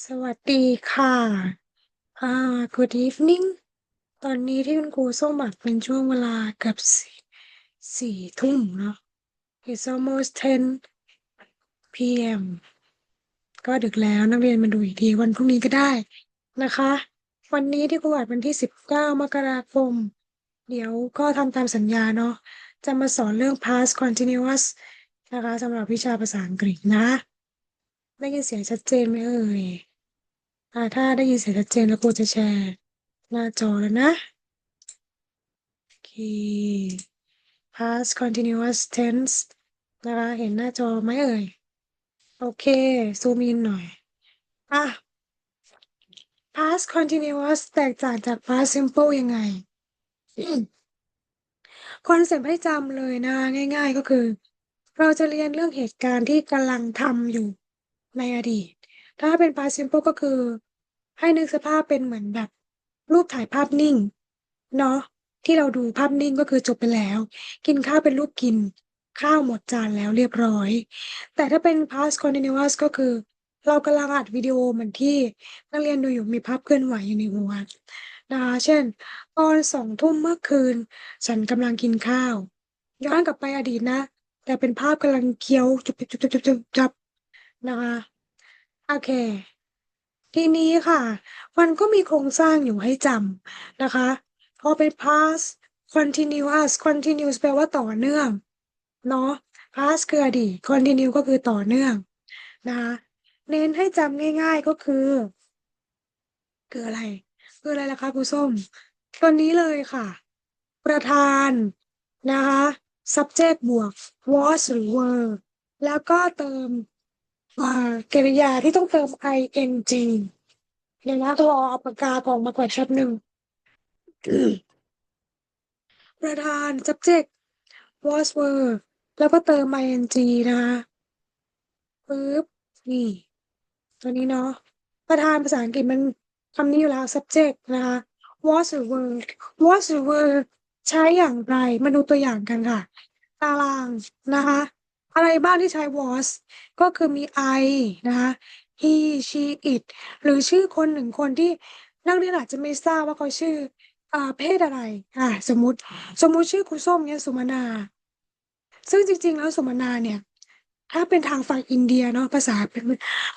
สวัสดีค่ะ อ่า good evening ตอนนี้ที่คุณครูส้มอัดเป็นช่วงเวลาเกือบสี่สี่ทุ่มเนาะ It's almost 10 p.m. ก็ดึกแล้วนักเรียนมาดูอีกทีวันพรุ่งนี้ก็ได้นะคะ วันนี้ที่ครูอัดวันที่19มกราคม เดี๋ยวก็ทำตามสัญญาเนาะ จะมาสอนเรื่อง past continuous นะคะสำหรับวิชาภาษาอังกฤษนะ ได้ยินเสียงชัดเจนไหมเอ่ย อ่า ถ้าได้ยินเสียงชัดเจนแล้วครูจะแชร์ หน้าจอแล้วนะ โอเค past continuous tense นะคะเห็นหน้าจอไหมเอ่ย โอเค ซูมอินหน่อย อะ past continuous แตกต่างจาก past simple ยังไงคอนเซ็ปต์ให้จำเลยนะ ง่าย ๆ ก็คือ เราจะเรียนเรื่องเหตุการณ์ที่กำลังทำอยู่ในอดีต ถ้าเป็น past simple ก็คือ ให้นึกสภาพเป็นเหมือนแบบ รูปถ่ายภาพนิ่ง เนาะที่เราดูภาพนิ่งก็คือจบไปแล้ว กินข้าวเป็นรูปกิน ข้าวหมดจานแล้วเรียบร้อย แต่ถ้าเป็น past continuous ก็คือ เรากำลังอัดวิดีโอเหมือนที่นักเรียนดูอยู่มีภาพเคลื่อนไหวอยู่ในหัวนะคะเช่น ตอนสองทุ่มเมื่อคืน ฉันกำลังกินข้าว ย้อนกลับไปอดีตนะ แต่เป็นภาพกำลังเคี้ยวจุบจุบจุบจุบจุบจุบนะคะโอเค ทีนี้ค่ะ มันก็มีโครงสร้างอยู่ให้จำนะคะ พอเป็น past continuous continuous แปลว่าต่อเนื่อง เนาะ past คืออดีต continue ก็คือต่อเนื่องนะคะเน้นให้จำง่าย ๆก็คือ คืออะไร คืออะไรล่ะคะครูส้มตัวนี้เลยค่ะ ประธานนะคะ subject บวก was หรือ were แล้วก็เติม กริยาที่ต้องเติม ing เดี๋ยวนะรอเอาปากกาของมาก่อนแป๊บหนึ่ง ประธาน subject was were แล้วก็เติม ing นะคะปึ๊บนี่ ตัวนี้เนาะประธานภาษาอังกฤษมันคำนี้อยู่แล้ว subject นะคะ was were was were ใช้อย่างไร มาดูตัวอย่างกันค่ะ ตารางนะคะ อะไรบ้างที่ใช้ was ก็คือมี I นะคะ he she it หรือชื่อคนหนึ่งคนที่นักเรียนอาจจะไม่ทราบว่าเขาชื่ออเพศอะไรอ่าสมมติสมมติชื่อครูส้มเนี่ยสุมนา ซึ่งจริง ๆ แล้วสุมนาเนี่ย ถ้าเป็นทางฝั่งอินเดียเนาะภาษาเป็น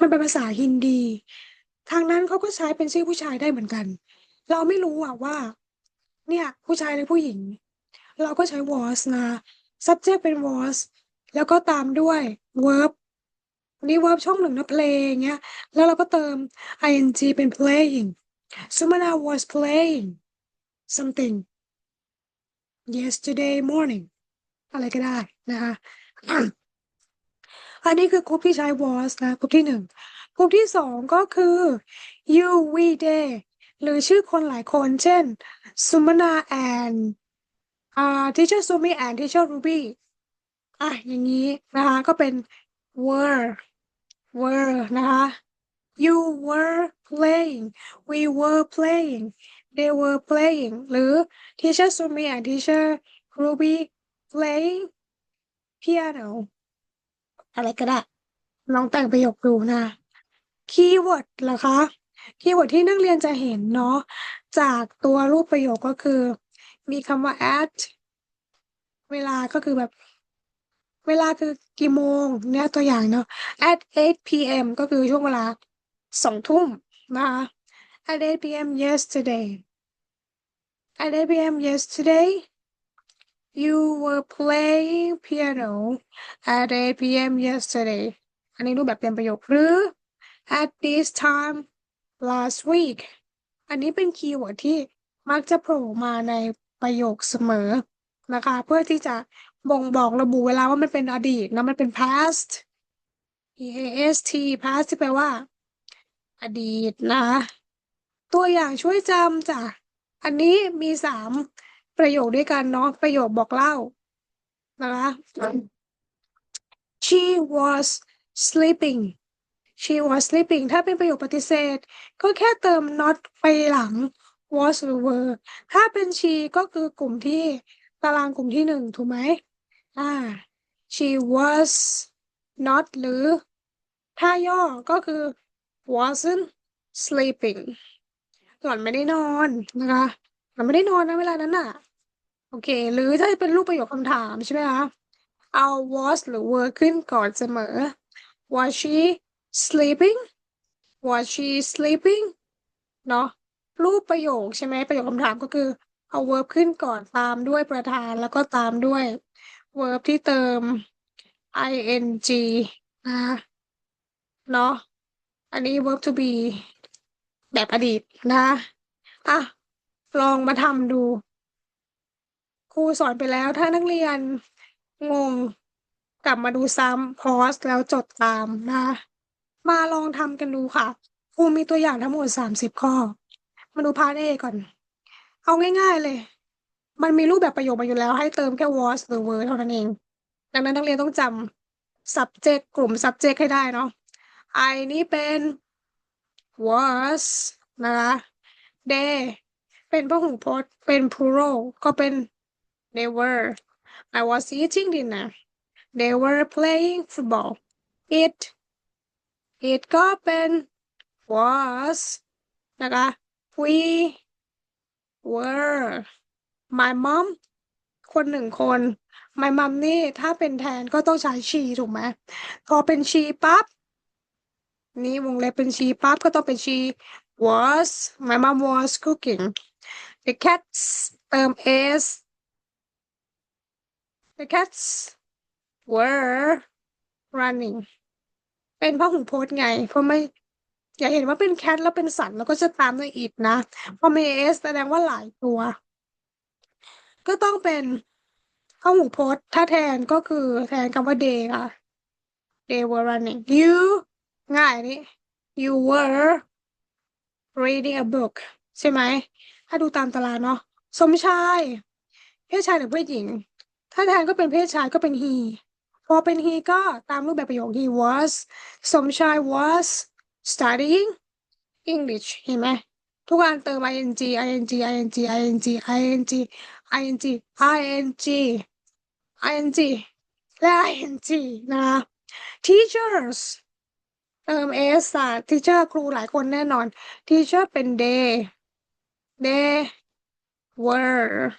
มันเป็นภาษาฮินดี ทางนั้นเขาก็ใช้เป็นชื่อผู้ชายได้เหมือนกัน เราไม่รู้อะว่า เนี่ย ผู้ชายหรือผู้หญิง เราก็ใช้ was นะ subject เป็น was แล้วก็ตามด้วย verb นี้ verb ช่องหนึ่งนะ play อย่างเงี้ย แล้วเราก็เติม ing เป็น playing Sumana was playing something yesterday morning อะไรก็ได้นะคะอันนี้คือกลุ่มที่ใช้ was นะกลุ่มที่หนึ่งกลุ่มที่สองก็คือ you we they หรือชื่อคนหลายคน เช่น Sumana and อ่า teacher Sumi and teacher Ruby อะอย่างนี้นะคะก็เป็น were were นะคะ you were playing we were playing they were playing หรือ teacher Sumi and teacher Ruby playing piano อะไรก็ได้ลองแต่งประโยคดูนะคีย์เวิร์ดเหรอคะคีย์เวิร์ดที่นักเรียนจะเห็นเนาะจากตัวรูปประโยคก็คือ มีคำว่า at เวลาก็คือแบบ เวลาคือกี่โมงเนี่ยตัวอย่างเนาะ at 8 p.m. ก็คือช่วงเวลาสองทุ่มนะคะ at 8 p.m. yesterday at 8 p.m. yesterday you were playing piano at 8 p.m. yesterday อันนี้รูปแบบเต็มประโยคหรือ at this time last week อันนี้เป็นคีย์เวิร์ดที่มักจะโผล่มาในประโยคเสมอนะคะ เพื่อที่จะ บ่งบอกระบุเวลาว่ามันเป็นอดีตนะมันเป็น past past past ที่แปลว่า อดีตนะคะตัวอย่างช่วยจำจ้ะอันนี้มีสามประโยคด้วยกันเนาะประโยคบอกเล่านะคะ she was sleeping she was sleeping ถ้าเป็นประโยคปฏิเสธ ก็แค่เติม not ไปหลัง was หรือ were ถ้าเป็น she ก็คือกลุ่มที่ตารางกลุ่มที่หนึ่งถูกไหม อ่า she was not หรือ ถ้าย่อก็คือ wasn't sleeping หล่อนไม่ได้นอนนะคะหล่อนไม่ได้นอนนะเวลานั้นน่ะ โอเค หรือถ้าเป็นรูปประโยคคำถามใช่ไหมคะเอา was หรือ were ขึ้นก่อนเสมอ was she sleeping was she sleeping เนาะรูปประโยคใช่ไหมประโยคคำถามก็คือ เอา verb ขึ้นก่อนตามด้วยประธานแล้วก็ตามด้วย verb ที่เติม ing นะคะเนาะอันนี้ verb to be แบบอดีตนะอะลองมาทำดู ครูสอนไปแล้วถ้านักเรียนงงกลับมาดูซ้ำพอสแล้วจดตามนะ มาลองทำกันดูค่ะ ครูมีตัวอย่างทั้งหมดสามสิบข้อ มาดูพาร์ท A ก่อน เอาง่ายๆเลย มันมีรูปแบบประโยคมาอยู่แล้ว ให้เติมแค่ was หรือ were เท่านั้นเอง ดังนั้นนักเรียนต้องจำ subject กลุ่ม subject ให้ได้เนาะ I นี่เป็น was นะคะ they เป็นพหูพจน์ เป็น plural ก็เป็น they were I was eating dinner they were playing football it it ก็เป็น was นะคะ we were my mom คนหนึ่งคน my mom นี่ถ้าเป็นแทนก็ต้องใช้ she ถูกไหมพอเป็น she ปั๊บนี่วงเล็บเป็น she ปั๊บก็ต้องเป็น she was my mom was cooking the cats เติม s the cats were running เป็นพหูพจน์ไง เพราะไม่อย่าเห็นว่าเป็น cat แล้วเป็นสัตว์แล้วก็จะตามด้วย it นะพอมี s แสดงว่าหลายตัว ก็ต้องเป็นพหูพจน์ ถ้าแทนก็คือแทนคำว่า they ค่ะ they were running you ง่ายนี่ you were reading a book ใช่ไหม ถ้าดูตามตารางเนาะสมชาย เพศชายหรือเพศหญิง ถ้าแทนก็เป็นเพศชายก็เป็น he พอเป็น he ก็ตามรูปแบบประโยค he was สมชาย was studying English เห็นไหมทุกอันเติม ing ing ing ing ing ing ing ing และ ing นะ teachers เติม s อะ teacher ครูหลายคนแน่นอน teacher เป็น they they were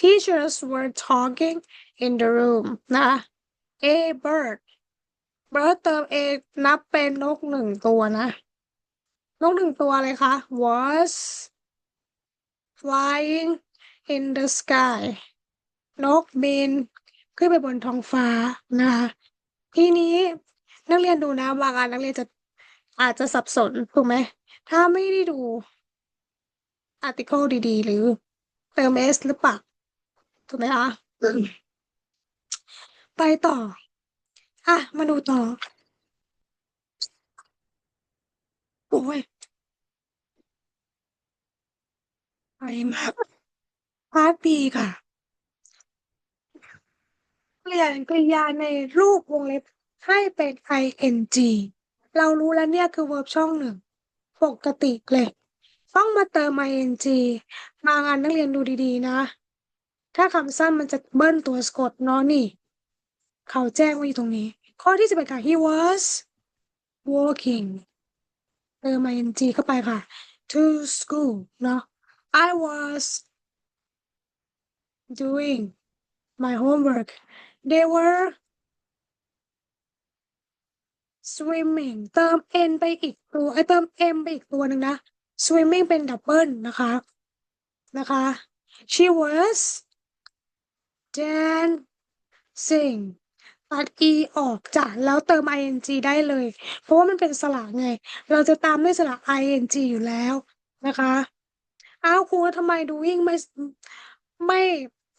teachers were talking in the room นะ a bird bird เติม a นับเป็นนกหนึ่งตัวนะนกหนึ่งตัวเลยคะ was flying in the sky นกบิน ขึ้นไปบนท้องฟ้านะคะทีนี้นักเรียนดูนะบางอันนักเรียนจะอาจจะสับสนถูกไหม ถ้าไม่ได้ดู article ดีๆ หรือเติม s หรือเปล่าถูกไหมคะไปต่อ อะ มาดูต่อ โอ้ยไปมาก พาร์ท B ค่ะ เปลี่ยนกริยาในรูปวงเล็บให้เป็น ing เรารู้แล้วเนี่ยคือ verb ช่องหนึ่ง ปกติเลย ต้องมาเติม ing มางานนักเรียนดูดีๆ นะ ถ้าคำสั้นมันจะเบิ้ลตัวสะกดเนาะนี่ เขาแจ้งไว้อยู่ตรงนี้ ข้อที่สิบเอ็ดค่ะ he was walking เติม ing เข้าไปค่ะ to school เนาะ I was doing my homework they were swimming เติม n ไปอีกตัวไอ้ยเติม m ไปอีกตัวหนึ่งนะ swimming เป็นดับเบิลนะคะ นะคะ she was dancing ตัด e ออกจ้ะแล้วเติม ing ได้เลย เพราะว่ามันเป็นสระไง เราจะตามด้วยสระ ing อยู่แล้วนะคะ อ้าวครูทำไม doing ไม่ไม่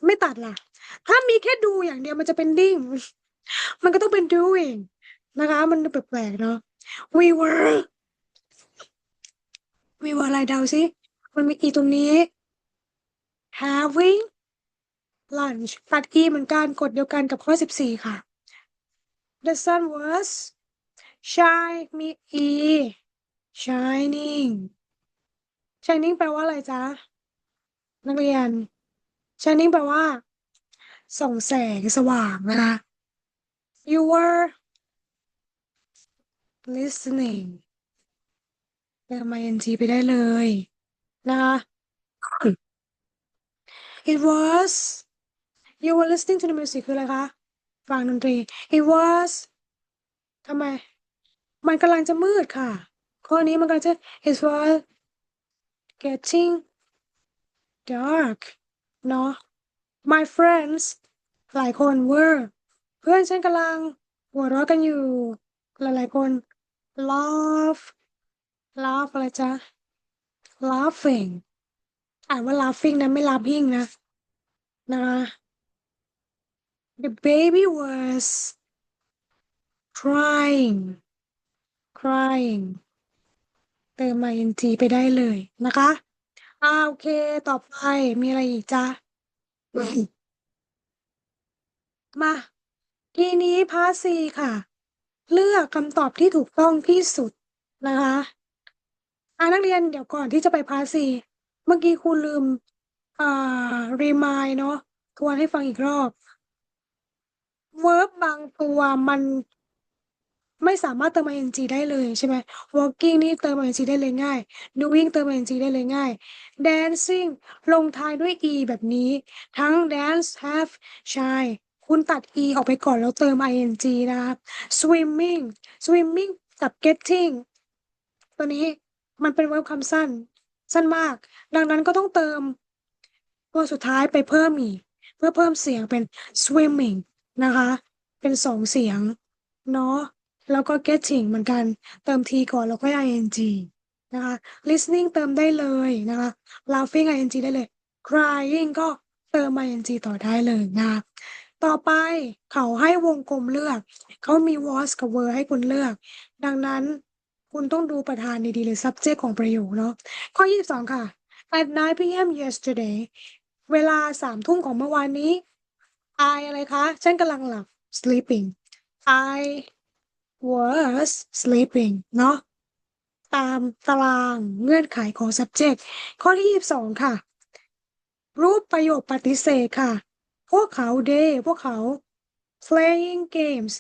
ไม่ตัดล่ะ ถ้ามีแค่ดูอย่างเดียวมันจะเป็น ding มันก็ต้องเป็น doing นะคะ มันแปลกๆเนาะ we were we were อะไรเดาสิมันมี e ตรงนี้ having lunch ตัด e เหมือนกันกฎเดียวกันกับข้อสิบสี่ค่ะ the sun was shine มี e shining shining แปลว่าอะไรจ๊ะ นักเรียน shining แปลว่า ส่องแสงสว่างนะคะ you were listening เติม ing ไปได้เลยนะคะ It was you were listening to the music คืออะไรคะ ฟังดนตรี It was ทำไม มันกำลังจะมืดค่ะ ข้อนี้มันกำลังจะ It was getting dark เนาะ My friends หลายคน were เพื่อนฉันกำลังหัวเราะกันอยู่ หลายๆคน laugh laugh อะไรจ๊ะ laughing อ่านว่า laughing นะไม่ laughing นะนะคะ The baby was crying crying เติม ing ไปได้เลยนะคะ อ่าโอเค ต่อไปมีอะไรอีกจ๊ะ มา ทีนี้พาร์ทซีค่ะ เลือกคำตอบที่ถูกต้องที่สุดนะคะอ่านักเรียนเดี๋ยวก่อนที่จะไปพาร์ทซีเมื่อกี้ครูลืมอ่ารีมายเนาะทวนให้ฟังอีกรอบ verb บางตัวมัน ไม่สามารถเติม ing ได้เลยใช่ไหม walking นี่เติม ing ได้เลยง่าย doing เติม ing ได้เลยง่าย dancing ลงท้ายด้วย e แบบนี้ ทั้ง dance have ใช่คุณตัด e ออกไปก่อนแล้วเติม ing นะครับ swimming swimming กับ getting ตัวนี้มันเป็น verb คำสั้น สั้นมาก ดังนั้นก็ต้องเติม ตัวสุดท้ายไปเพิ่มอีก เพื่อเพิ่มเสียงเป็น swimming นะคะ เป็นสองเสียง เนาะ แล้วก็ getting เหมือนกัน เติม t ก่อนแล้วก็ ing นะคะ listening เติมได้เลยนะคะ laughing ing ได้เลย crying ก็เติม ing ต่อได้เลยนะคะต่อไปเขาให้วงกลมเลือก เขามี was กับ were ให้คุณเลือก ดังนั้นคุณต้องดูประธานดีๆหรือ subject ของประโยคเนาะข้อ 22 ค่ะ at 9 p.m. yesterday เวลาสามทุ่มของเมื่อวานนี้ I อะไรคะ ฉันกำลังหลับ sleeping I was sleeping เนาะตามตารางเงื่อนไขของ subject ข้อที่ 22 ค่ะ รูปประโยคปฏิเสธค่ะ พวกเขา they พวกเขา playing games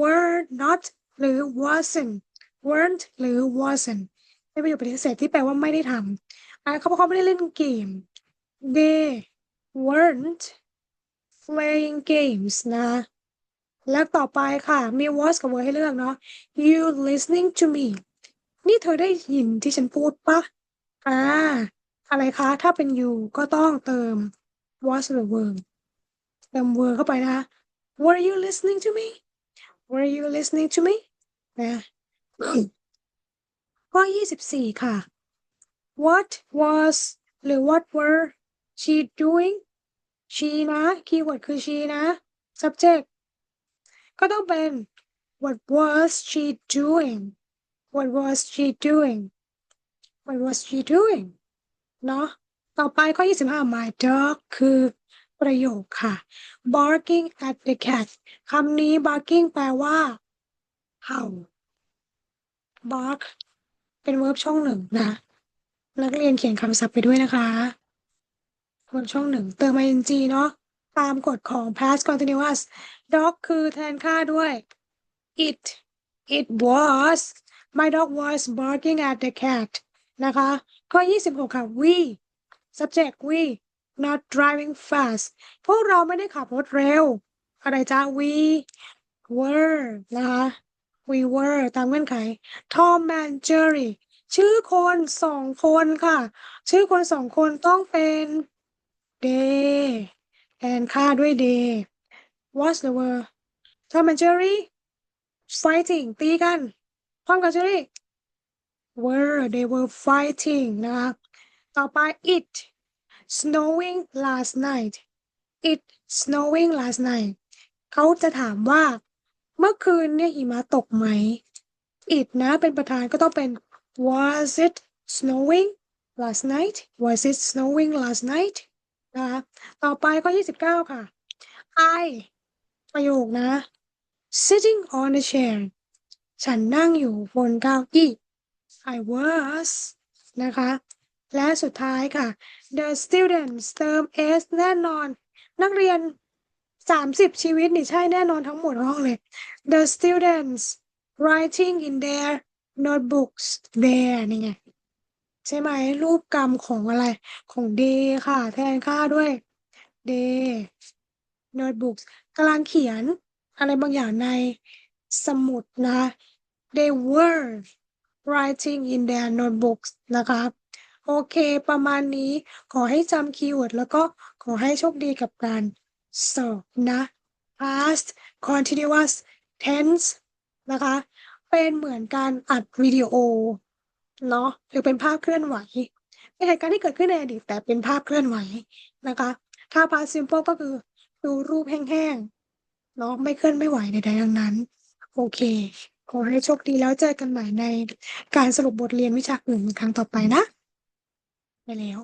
were not หรือ wasn't weren't หรือ wasn't เป็นประโยคปฏิเสธที่แปลว่าไม่ได้ทำเขาบอกเขาไม่ได้เล่นเกม they weren't playing games นะ แล้วต่อไปค่ะ มี was กับ were ให้เลือกเนาะ you listening to me นี่เธอได้ยินที่ฉันพูดปะอ่าอะไรคะ ถ้าเป็น you ก็ต้องเติม was หรือ were เติม were เข้าไปนะคะ were you listening to me were you listening to me นะข้อ24 ค่ะ what was หรือ what were she doing she นะคีย์เวิร์ดคือ she นะ subject ก็ต้องเป็น what was she doing what was she doing what was she doing เนาะต่อไปข้อ 25 my dog คือประโยคค่ะ barking at the cat คำนี้ barking แปลว่าเห่า bark เป็น verb ช่องหนึ่งนะ นักเรียนเขียนคำศัพท์ไปด้วยนะคะ verb ช่องหนึ่ง เติม ing เนาะ ตามกฎของ past continuous dog คือแทนค่าด้วย it it was my dog was barking at the cat นะคะข้อ 26 ค่ะ we subject we not driving fast พวกเราไม่ได้ขับรถเร็ว อะไรจ้า we were นะคะ we were ตามเงื่อนไข Tom and Jerry ชื่อคนสองคนค่ะ ชื่อคนสองคนต้องเป็น they แทนค่าด้วย they what's the word Tom and Jerry fighting ตีกัน Tom กับ Jerry were they were fighting นะคะต่อไป it snowing last night it snowing last night เขาจะถามว่า เมื่อคืนเนี่ยหิมะตกไหม it นะเป็นประธานก็ต้องเป็น was it snowing last night was it snowing last night นะคะต่อไปข้อ 29 ค่ะ I ประโยคนะ sitting on a chair ฉันนั่งอยู่บนเก้าอี้ I was นะคะ และสุดท้ายค่ะ the students เติม s แน่นอน นักเรียน 30 ชีวิตนี่ใช่แน่นอนทั้งหมดห้องเลย the students writing in their notebooks there นี่ไง ใช่ไหม รูปกรรมของอะไร ของ day ค่ะ แทนค่าด้วย day notebooks กำลังเขียนอะไรบางอย่างในสมุดนะ they were writing in their notebooks นะคะโอเค ประมาณนี้ขอให้จำคีย์เวิร์ดแล้วก็ขอให้โชคดีกับการสอบนะ past continuous tense นะคะ เป็นเหมือนการอัดวิดีโอ เนาะหรือเป็นภาพเคลื่อนไหวเป็นเหตุการณ์ที่เกิดขึ้นในอดีตแต่เป็นภาพเคลื่อนไหวนะคะ ถ้าพาซิมเปิลก็คือดูรูปแห้งๆเนาะไม่เคลื่อนไม่ไหวใดๆทั้งนั้น โอเคขอให้โชคดีแล้วเจอกันใหม่ในการสรุปบทเรียนวิชาอื่นครั้งต่อไปนะ ไปแล้ว